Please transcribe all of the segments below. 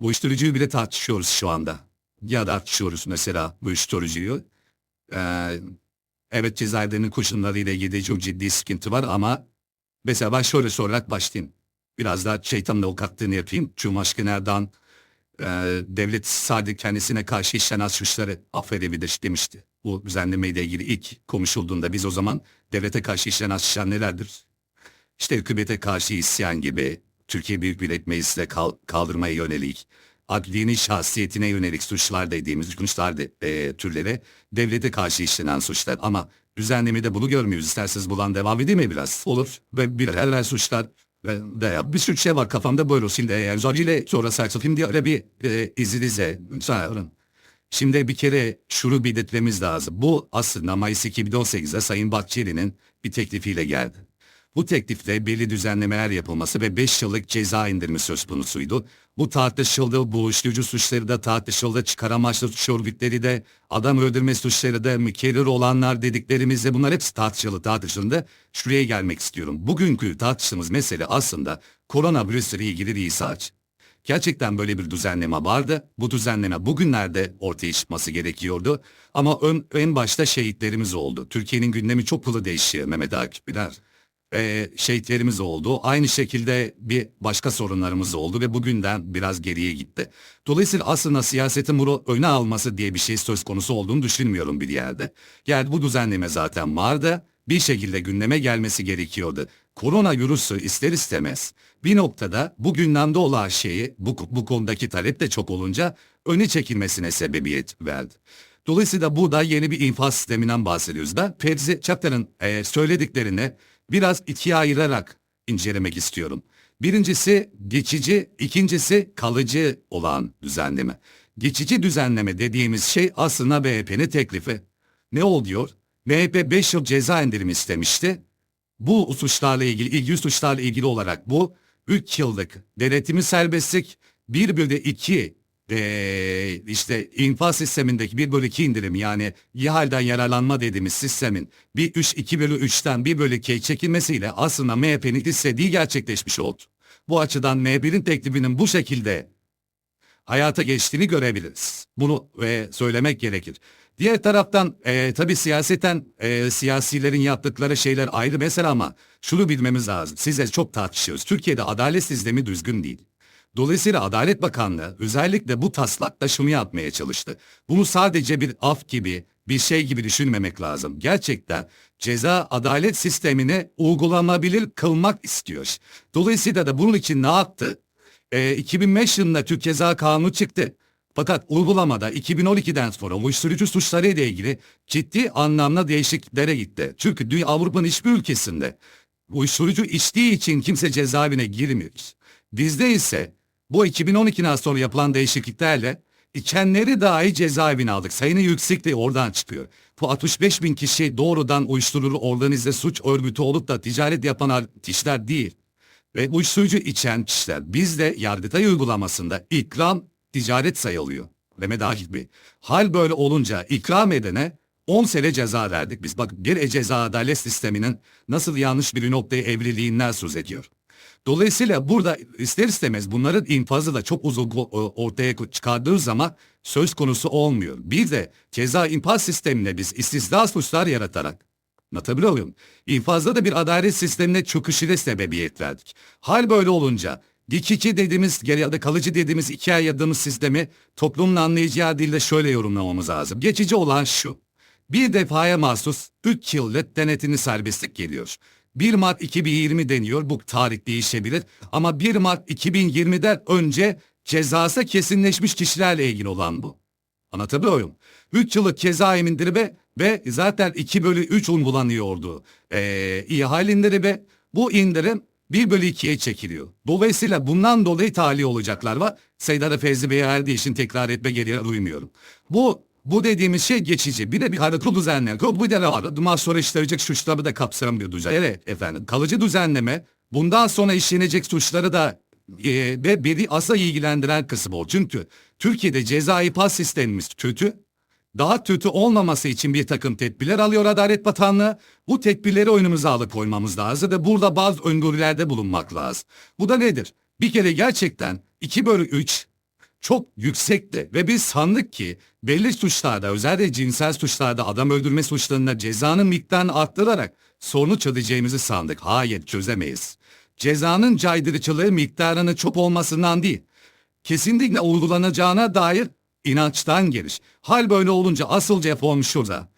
uyuşturucuyu bile tartışıyoruz şu anda. Ya tartışıyoruz mesela uyuşturucuyu. Ee, evet cezaevlerinin koşullarıyla ilgili çok ciddi sıkıntı var ama mesela ben şöyle sorarak başlayayım. Biraz daha şeytanın avukatlığını yapayım. Cumhurbaşkanı Erdoğan e, devlet sadece kendisine karşı işlenen suçları affedebilir demişti. Bu düzenlemeyle ilgili ilk konuşulduğunda biz o zaman devlete karşı işlenen suçlar nelerdir? İşte hükümete karşı isyan gibi, Türkiye Büyük Millet Meclisi'ne kal- kaldırmaya yönelik, adlinin şahsiyetine yönelik suçlar dediğimiz suçlar de, e, türlere devlete karşı işlenen suçlar. Ama düzenlemede bunu görmüyoruz. İsterseniz bulan devam edeyim mi biraz? Olur. Ve bir herhalde suçlar ve de bir sürü şey var kafamda böyle. Şimdi eğer zoruyla sonra saksafim diye öyle bir e, izinize. Sağ Şimdi bir kere şunu belirtmemiz lazım. Bu aslında Mayıs 2018'de Sayın Bahçeli'nin bir teklifiyle geldi. Bu teklifte belli düzenlemeler yapılması ve 5 yıllık ceza indirimi söz konusuydu. Bu tartışıldı, bu uyuşturucu suçları da tartışıldı, çıkar amaçlı suç örgütleri de, adam öldürme suçları da, mükerrir olanlar dediklerimizde bunlar hepsi tartışıldı, tartışıldı. Şuraya gelmek istiyorum. Bugünkü tartıştığımız mesele aslında koronavirüsle ilgili değil sadece. Gerçekten böyle bir düzenleme vardı. Bu düzenleme bugünlerde ortaya çıkması gerekiyordu. Ama ön, en başta şehitlerimiz oldu. Türkiye'nin gündemi çok pılı değişiyor Mehmet Akif Biler. Ee, şehitlerimiz oldu. Aynı şekilde bir başka sorunlarımız oldu ve bugünden biraz geriye gitti. Dolayısıyla aslında siyasetin bunu öne alması diye bir şey söz konusu olduğunu düşünmüyorum bir yerde. Yani bu düzenleme zaten vardı. Bir şekilde gündeme gelmesi gerekiyordu. Koronavirüsü ister istemez bir noktada bu gündemde olan şeyi bu, bu konudaki talep de çok olunca öne çekilmesine sebebiyet verdi. Dolayısıyla burada yeni bir infaz sisteminden bahsediyoruz. Ben Fevzi Çaktar'ın e, söylediklerini biraz ikiye ayırarak incelemek istiyorum. Birincisi geçici, ikincisi kalıcı olan düzenleme. Geçici düzenleme dediğimiz şey aslında MHP'nin teklifi. Ne oluyor? MHP 5 yıl ceza indirimi istemişti. Bu suçlarla ilgili, ilgili suçlarla ilgili olarak bu 3 yıllık denetimi serbestlik 1 bölü 2 eee, işte infaz sistemindeki 1 bölü 2 indirim yani ihalden yararlanma dediğimiz sistemin bir 3 2 bölü 3'ten 1 bölü 2'ye çekilmesiyle aslında MHP'nin istediği gerçekleşmiş oldu. Bu açıdan MHP'nin teklifinin bu şekilde hayata geçtiğini görebiliriz. Bunu e, söylemek gerekir. Diğer taraftan e, tabii siyaseten e, siyasilerin yaptıkları şeyler ayrı mesele ama şunu bilmemiz lazım. Size çok tartışıyoruz. Türkiye'de adalet sistemi düzgün değil. Dolayısıyla Adalet Bakanlığı özellikle bu taslakla şunu yapmaya çalıştı. Bunu sadece bir af gibi, bir şey gibi düşünmemek lazım. Gerçekten ceza adalet sistemini uygulanabilir kılmak istiyor. Dolayısıyla da bunun için ne yaptı? E, 2005 yılında Türk Ceza Kanunu çıktı. Fakat uygulamada 2012'den sonra uyuşturucu suçları ile ilgili ciddi anlamda değişikliklere gitti. Çünkü dünya Avrupa'nın hiçbir ülkesinde uyuşturucu içtiği için kimse cezaevine girmiyor. Bizde ise bu 2012'den sonra yapılan değişikliklerle içenleri dahi cezaevine aldık. Sayının yüksekliği oradan çıkıyor. Bu 65 bin kişi doğrudan uyuşturucu organize suç örgütü olup da ticaret yapan kişiler değil ve uyuşturucu içen kişiler bizde Yargıtay uygulamasında ikram ticaret sayılıyor. Mehmet Akif Bey. Hal böyle olunca ikram edene 10 sene ceza verdik biz. Bak bir ceza adalet sisteminin nasıl yanlış bir noktaya evriliğinden söz ediyor. Dolayısıyla burada ister istemez bunların infazı da çok uzun ortaya çıkardığı zaman söz konusu olmuyor. Bir de ceza infaz sistemine biz istisna suçlar yaratarak Anlatabiliyor muyum? İnfazda da bir adalet sistemine çöküşüne sebebiyet verdik. Hal böyle olunca dikici dediğimiz ya da kalıcı dediğimiz iki ayırdığımız sistemi toplumun anlayacağı dilde şöyle yorumlamamız lazım. Geçici olan şu. Bir defaya mahsus 3 yıllık denetini serbestlik geliyor. 1 Mart 2020 deniyor. Bu tarih değişebilir. Ama 1 Mart 2020'den önce cezası kesinleşmiş kişilerle ilgili olan bu. Anlatabiliyor muyum? 3 yıllık ceza indirimi ve zaten 2 bölü 3 uygulanıyordu. Ee, ihale indirimi bu indirim 1 bölü 2'ye çekiliyor. Dolayısıyla bundan dolayı tali olacaklar var. Seydar Fevzi Bey'e her için tekrar etme gereği duymuyorum. Bu bu dediğimiz şey geçici. Bir de bir harika düzenleme. Bu da var. Duman sonra işlenecek suçları da kapsayan bir düzen. Evet efendim. Kalıcı düzenleme bundan sonra işlenecek suçları da e, ve beni asla ilgilendiren kısım o. Çünkü Türkiye'de ceza pas sistemimiz kötü. Daha kötü olmaması için bir takım tedbirler alıyor Adalet Bakanlığı. Bu tedbirleri oyunumuza alıp koymamız lazım ve burada bazı öngörülerde bulunmak lazım. Bu da nedir? Bir kere gerçekten 2 bölü 3 çok yüksekti ve biz sandık ki belli suçlarda özellikle cinsel suçlarda adam öldürme suçlarında cezanın miktarını arttırarak sorunu çözeceğimizi sandık. Hayır çözemeyiz. Cezanın caydırıcılığı miktarının çok olmasından değil kesinlikle uygulanacağına dair inançtan gelir. Hal böyle olunca asıl cef olmuş şurada.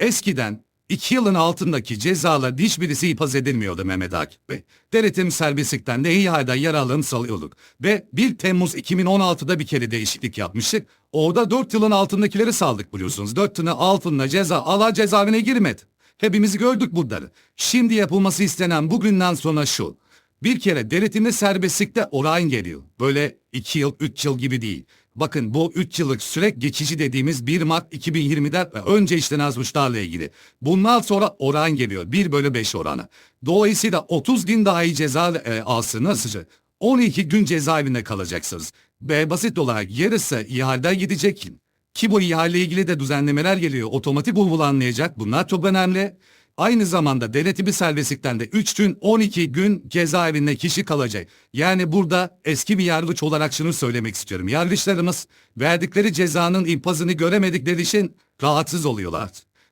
Eskiden iki yılın altındaki cezalar hiçbirisi ipaz edilmiyordu Mehmet Akif Bey. Denetim serbestlikten de iyi halde yararlanıp salıyorduk. Ve 1 Temmuz 2016'da bir kere değişiklik yapmıştık. Orada 4 yılın altındakileri saldık biliyorsunuz. 4 yılın altında ceza ala cezaevine girmedi. Hepimiz gördük bunları. Şimdi yapılması istenen bugünden sonra şu. Bir kere denetimde serbestlikte oran geliyor. Böyle 2 yıl, 3 yıl gibi değil. Bakın bu 3 yıllık süre geçici dediğimiz 1 Mart 2020'de ve önce işlenen suçlarla ilgili. Bundan sonra oran geliyor. 1 bölü 5 oranı. Dolayısıyla 30 gün daha iyi ceza e, alsınız. 12 gün cezaevinde kalacaksınız. Ve basit olarak yarısı ihalede gidecek. Ki bu ihale ilgili de düzenlemeler geliyor. Otomatik uygulanmayacak. Bunlar çok önemli. Aynı zamanda denetimi serbestlikten de 3 gün 12 gün cezaevinde kişi kalacak. Yani burada eski bir yargıç olarak şunu söylemek istiyorum. Yargıçlarımız verdikleri cezanın infazını göremedikleri için rahatsız oluyorlar.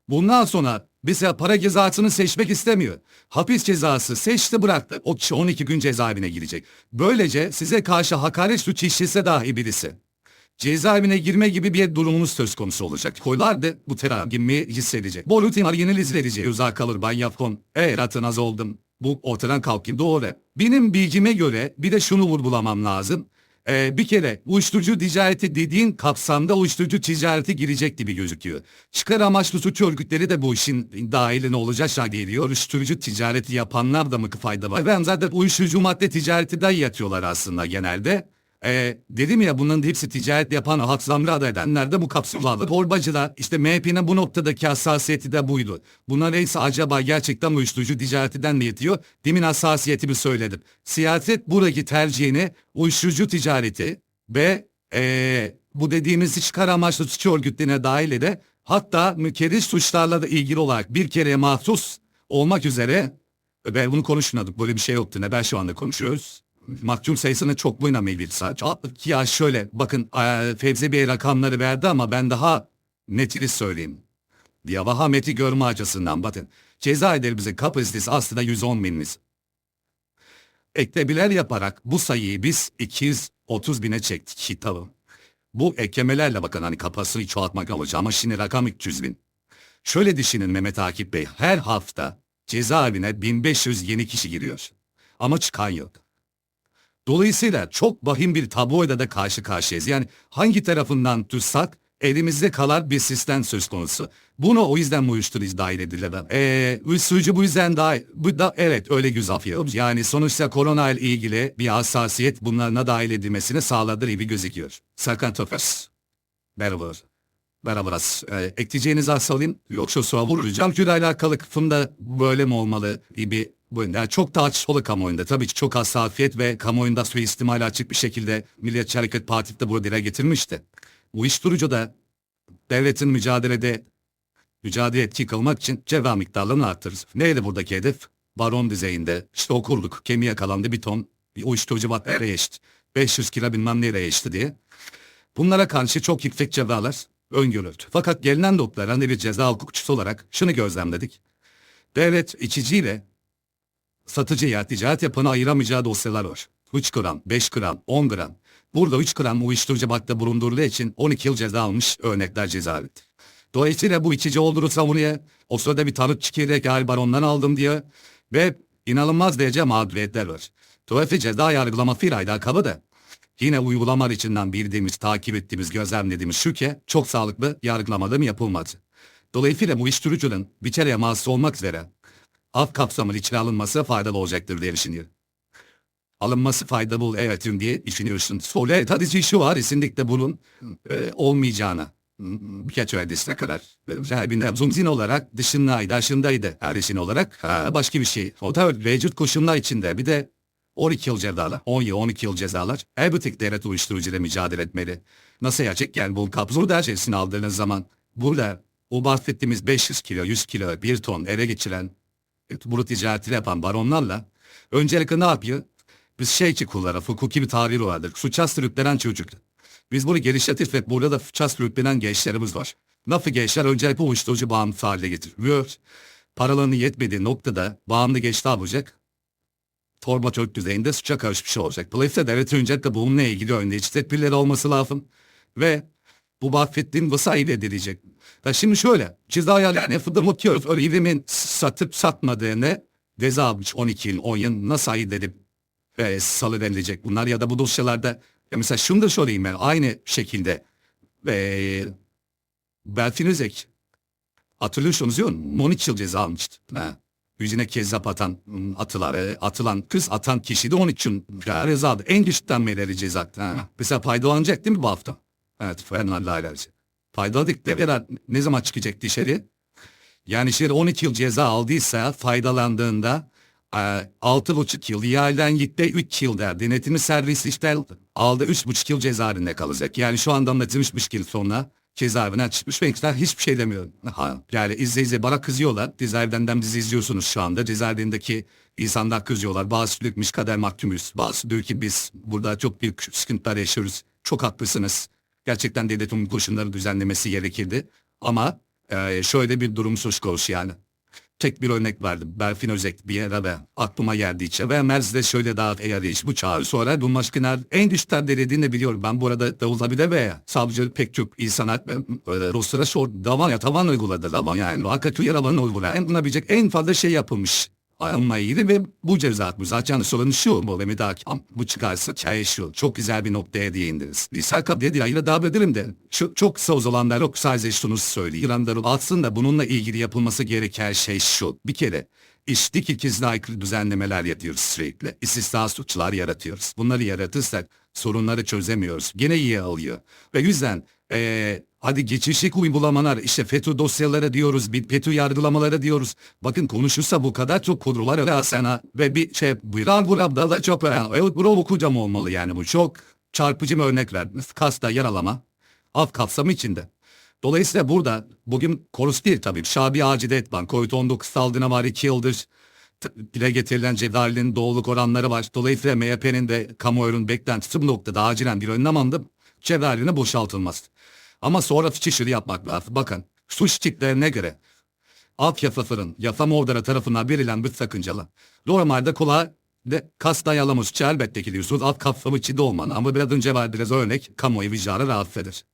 Bundan sonra mesela para cezasını seçmek istemiyor. Hapis cezası seçti bıraktı. O kişi 12 gün cezaevine girecek. Böylece size karşı hakaret suç işlese dahi birisi cezaevine girme gibi bir durumunuz söz konusu olacak. Koylar da bu terapimi hissedecek. Bu rutin yeni izleyecek. Uzak kalır ben yapon. Eğer atınaz oldum. Bu ortadan kalkayım doğru. Benim bilgime göre bir de şunu vurgulamam lazım. Ee, bir kere uyuşturucu ticareti dediğin kapsamda uyuşturucu ticareti girecek gibi gözüküyor. Çıkar amaçlı suç örgütleri de bu işin dahiline olacak şey geliyor. Uyuşturucu ticareti yapanlar da mı fayda var? Ben zaten uyuşturucu madde ticareti de yatıyorlar aslında genelde. Ee, dedim ya bunların hepsi ticaret yapan haksamlı aday edenler de bu kapsüllerdi. Torbacılar işte MHP'nin bu noktadaki hassasiyeti de buydu. Buna neyse acaba gerçekten uyuşturucu ticaretinden mi yetiyor? Demin hassasiyetimi söyledim. Siyaset buradaki tercihini uyuşturucu ticareti ve ee, bu dediğimiz çıkar amaçlı suç örgütlerine dahil ede hatta mükerriş suçlarla da ilgili olarak bir kere mahsus olmak üzere ben bunu konuşmadık böyle bir şey yoktu ne ben şu anda konuşuyoruz mahkum sayısını çok mu inamayabilir sadece? Ya şöyle bakın Fevzi Bey rakamları verdi ama ben daha netini söyleyeyim. Ya vahameti görme açısından bakın. Cezaevlerimizin kapasitesi aslında 110 binimiz. Eklemeler yaparak bu sayıyı biz 230 bine çektik kitabı. Bu eklemelerle bakın hani kapasiteyi çoğaltmak olacak ama şimdi rakam 300 bin. Şöyle düşünün Mehmet Akif Bey her hafta cezaevine 1500 yeni kişi giriyor. Ama çıkan yok. Dolayısıyla çok vahim bir tabloyla da karşı karşıyayız. Yani hangi tarafından tutsak elimizde kalan bir sistem söz konusu. Bunu o yüzden uyuşturucu dahil edilir. Ee, uyuşturucu bu yüzden daha, bu da evet öyle güzel. Yani sonuçta korona ile ilgili bir hassasiyet bunlarına dahil edilmesini sağladığı gibi gözüküyor. Sakın tofes. Merhaba. Merhaba. Ee, ekleyeceğiniz varsa alayım. Yoksa soğa vuracağım. Türle alakalı kısımda böyle mi olmalı gibi bu yani çok tartışmalı kamuoyunda. Tabii ki çok hassasiyet ve kamuoyunda suistimal açık bir şekilde Milliyetçi Hareket Partisi de bunu dile getirmişti. Uyuşturucu da devletin mücadelede mücadele etki kılmak için ceza miktarlarını arttırır. Neydi buradaki hedef? Baron düzeyinde işte okurduk kemiğe yakalandı bir ton bir uyuşturucu madde nereye geçti? 500 kilo bilmem nereye geçti diye. Bunlara karşı çok yüksek cezalar öngörüldü. Fakat gelinen noktalara hani bir ceza hukukçusu olarak şunu gözlemledik. Devlet içiciyle satıcıya ticaret yapanı ayıramayacağı dosyalar var. 3 gram, 5 gram, 10 gram. Burada 3 gram uyuşturucu madde bulundurduğu için 12 yıl ceza almış örnekler cezaevinde. Dolayısıyla bu içici oldurursa buraya o sırada bir tanık çıkıyor galiba ondan aldım diye ve inanılmaz derece mağduriyetler var. Dolayısıyla ceza yargılamasıyla alakalı da yine uygulamalar içinden bildiğimiz, takip ettiğimiz, gözlemlediğimiz şu ki çok sağlıklı yargılamada mı yapılmadı. Dolayısıyla bu uyuşturucunun bir kere mahsus olmak üzere af kapsamının içine alınması faydalı olacaktır diye düşünüyorum. Alınması faydalı evet diye düşünüyorsun. Sonra tabii şu var kesinlikle bunun e, olmayacağına birkaç öğretisine kadar bir zumzin olarak dışındaydı, dışındaydı erişin olarak ha, başka bir şey. O da mevcut koşullar içinde bir de 12 yıl cezalar, 10 yıl 12 yıl cezalar elbette devlet uyuşturucuyla mücadele etmeli. Nasıl gerçek yani bu kapsül dersini aldığınız zaman burada o bahsettiğimiz 500 kilo, 100 kilo, 1 ton ele geçiren bunu ticaretini yapan baronlarla öncelikle ne yapıyor? Biz şey ki kullara hukuki bir tabiri vardır. Suça sürüklenen çocuk. Biz bunu geliştirdik ve burada da fıças sürüklenen gençlerimiz var. Nasıl gençler önce hep uyuşturucu bağımlısı haline getiriyor. Paralarının yetmediği noktada bağımlı genç ne yapacak? Torba çok düzeyinde suça karışmış olacak. Dolayısıyla devlet öncelikle bununla ilgili önleyici tedbirleri olması lazım. Ve bu bahsettiğim vesayet edilecek. Ya şimdi şöyle, cezaya yani fıdır bakıyoruz. Öyle satıp satmadığını ceza almış 12 yıl, 10 yıl nasıl ayırt edip e, salı verilecek bunlar ya da bu dosyalarda ya mesela şunu da sorayım ben aynı şekilde e, Berfin Özek hatırlıyorsunuz mi? 12 yıl ceza almıştı. Ha. Yüzüne kezzap atan ım, atılar, e, atılan kız atan kişi de 13 yıl ceza aldı. En güçten beri ceza. Ha. Mesela faydalanacak değil mi bu hafta? Evet, Fernand'la alerji. Faydaladık devreler ne zaman çıkacak dışarı? Yani şimdi 12 yıl ceza aldıysa faydalandığında e, altı buçuk yıl yerden gitti 3 yıl der. Denetimi servis işte aldı üç buçuk yıl cezaevinde kalacak. Yani şu anda anlatılmış bir yıl sonra cezaevinden çıkmış ve hiçbir şey demiyor. Ha, yani izleyici bana kızıyorlar. Cezaevinden bizi izliyorsunuz şu anda. Cezaevindeki insanlar kızıyorlar. Bazı dökmüş kader mahkumuyuz. Bazı diyor ki biz burada çok büyük sıkıntılar yaşıyoruz. Çok haklısınız. Gerçekten devletin koşulları düzenlemesi gerekirdi. Ama e, şöyle bir durum söz konusu yani. Tek bir örnek verdim. Berfin Özek bir yere aklıma geldi içe. Ve Merz de şöyle daha eğer iş bu çağrı. Sonra Dummaşkınar en düşten dediğini biliyorum. Ben bu arada da olabilir ve savcı pek çok insan Ruslara sor. Davan ya tavan uyguladı davan yani. Hakikaten yaralanı uyguladı. En bulunabilecek en fazla şey yapılmış. Alma iyiydi ve bu ceza zaten sorun şu bu Mehmet Hakim bu çıkarsa çay şu çok güzel bir noktaya değindiniz. Risal dedi yayına davet ederim de şu, çok kısa olanlar yok sadece şunu söyleyeyim. İranların aslında bununla ilgili yapılması gereken şey şu bir kere İşlik ikizine aykırı düzenlemeler yapıyoruz sürekli. İstisna suçlar yaratıyoruz. Bunları yaratırsak sorunları çözemiyoruz. Gene iyi alıyor. Ve yüzden eee hadi geçişlik uygulamalar işte FETÖ dosyaları diyoruz, bir FETÖ yargılamaları diyoruz. Bakın konuşursa bu kadar çok kurular öyle sana ve bir şey viral buramda da çok evet bro okuyacağım olmalı yani bu çok çarpıcı bir örnek verdiniz. Kasta yaralama af kapsamı içinde. Dolayısıyla burada bugün korus değil tabii. Şabi Acide Etban, COVID-19 salgını var iki yıldır dile getirilen cevherlerin doğruluk oranları var. Dolayısıyla MHP'nin de kamuoyunun beklentisi bu noktada acilen bir önlem alındı. Cevherlerine boşaltılmaz. Ama sonra fişiri yapmak lazım. Bakın suç tiplerine göre alt yasasının yasama organı tarafından verilen bir sakıncalı. Normalde kulağa de kas dayalamış elbette ki alt kapsamı içinde olman ama biraz önce verdiğiniz örnek kamuoyu vicdanı rahatsız eder.